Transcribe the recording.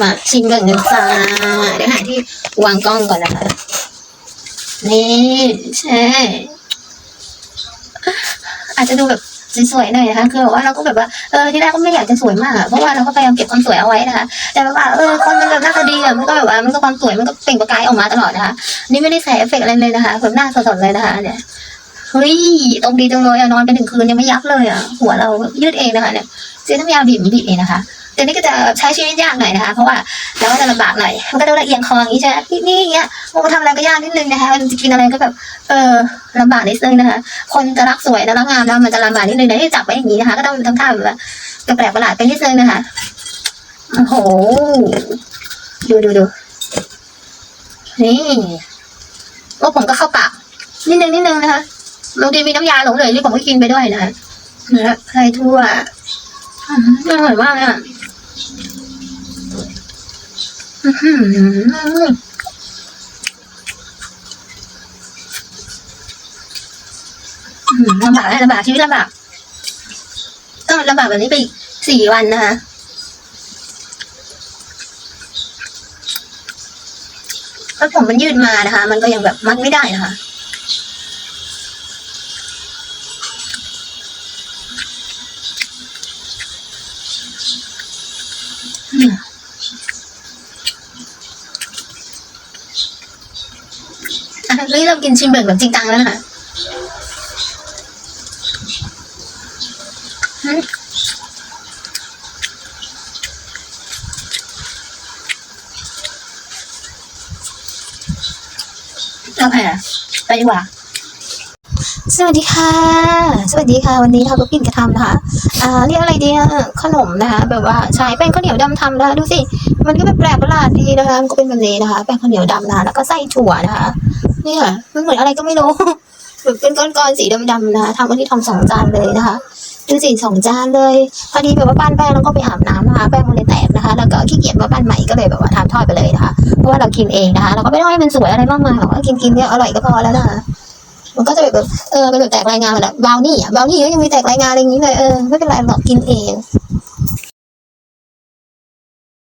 มาชิมกันกันจ้าเดี๋ยวหาที่วางกล้องก่อนนะคะ นี่ใช่ อาจจะดูแบบสวยๆหน่อยนะคะคือแบบว่าเราก็แบบว่าเออที่แรกก็ไม่อยากจะสวยมากอะเพราะว่าเราก็พยายามเก็บความสวยเอาไว้นะคะแต่แบบว่าเออคนมันแบบหน้าตาดีอะมันก็แบบว่ามันก็ความสวยมันก็เปล่งประกายออกมาตลอดนะคะนี่ไม่ได้ใส่เอฟเฟกต์อะไรเลยนะคะแบบหน้าสดๆเลยนะคะเนี่ยเฮ้ยตรงดีจังเลยอะนอนไปถึงคืนยังไม่ยับเลยอะหัวเรายืดเองนะคะเนี่ยซื้อน้ำยาบีบบีบเองนะคะ แต่นี่ก็จะใช้ชีวิตยากหน่อยนะคะ เพราะว่าเราก็จะลำบากหน่อย มันก็ต้องละเอียงคออย่างนี้ใช่ไหมนี่อย่างเงี้ยโอ้ทำอะไรก็ยากนิดนึงนะคะ มันจะกินอะไรก็แบบ เออลำบากนิดนึงนะคะ คนจะรักสวยนะรักงามแล้วมันจะลำบากนิดนึงนะที่จับไว้อย่างนี้นะคะ ก็ต้องทำท่าแบบว่าแปลกประหลาดไปนิดนึงนะคะ โอ้โห ดูดูดูนี่โอ้ผมก็เข้าปากนิดนึงนิดนึงนะคะบางทีมีน้ำยาหลงเหลือนี่ผมก็กินไปด้วยนะคะนะใครทั่วอืมอร่อยมากเลยอะ ลำบากลำบากชีวิตลำบากต้องลำบากแบบนี้ไปสี่วันนะคะแล้วผมมันยืดมานะคะ มันก็ยังแบบมัดไม่ได้นะคะ อะนี่เรากินชิมเบิร์กแบบจริงจังแล้วนะคะอืมโอเคไปดีกว่า สวัสดีค่ะ สวัสดีค่ะ วันนี้เราก็กินกระทำนะคะอ่าเรียกอะไรดีอะขนมนะคะ แบบว่าใช้แป้งข้าวเหนียวดำทำนะคะดูสิ มันก็แบบแปลกประหลาดดีนะคะมันก็เป็นแบบนี้นะคะ แป้งข้าวเหนียวดำนะคะแล้วก็ไส้ถั่วนะคะ เนี่ยมันเหมือนอะไรก็ไม่รู้แบบเป็นก้อนๆสีดำๆนะคะทำวันนี้ทำสองจานเลยนะคะดูสิสองจานเลย พอดีแบบว่าปั้นแป้งแล้วก็ไปอาบน้ำนะคะแป้งมันเลยแตกนะคะ แล้วก็ขี้เกียจมาปั้นใหม่ก็เลยแบบว่าทำทอดไปเลยนะคะ เพราะว่าเรากินเองนะคะ เราก็ไม่ต้องให้มันสวยอะไรมากมายหรอกกินกินๆเนี่ยอร่อยก็พอแล้วนะคะ มันก็จะแบบเออเป็นแบบแตกรายงานมาแหละบาวนี่อะบาวนี่ก็ยังมีแตกรายงานอะไรอย่างนี้เลยเออไม่เป็นไรหรอกกินเอง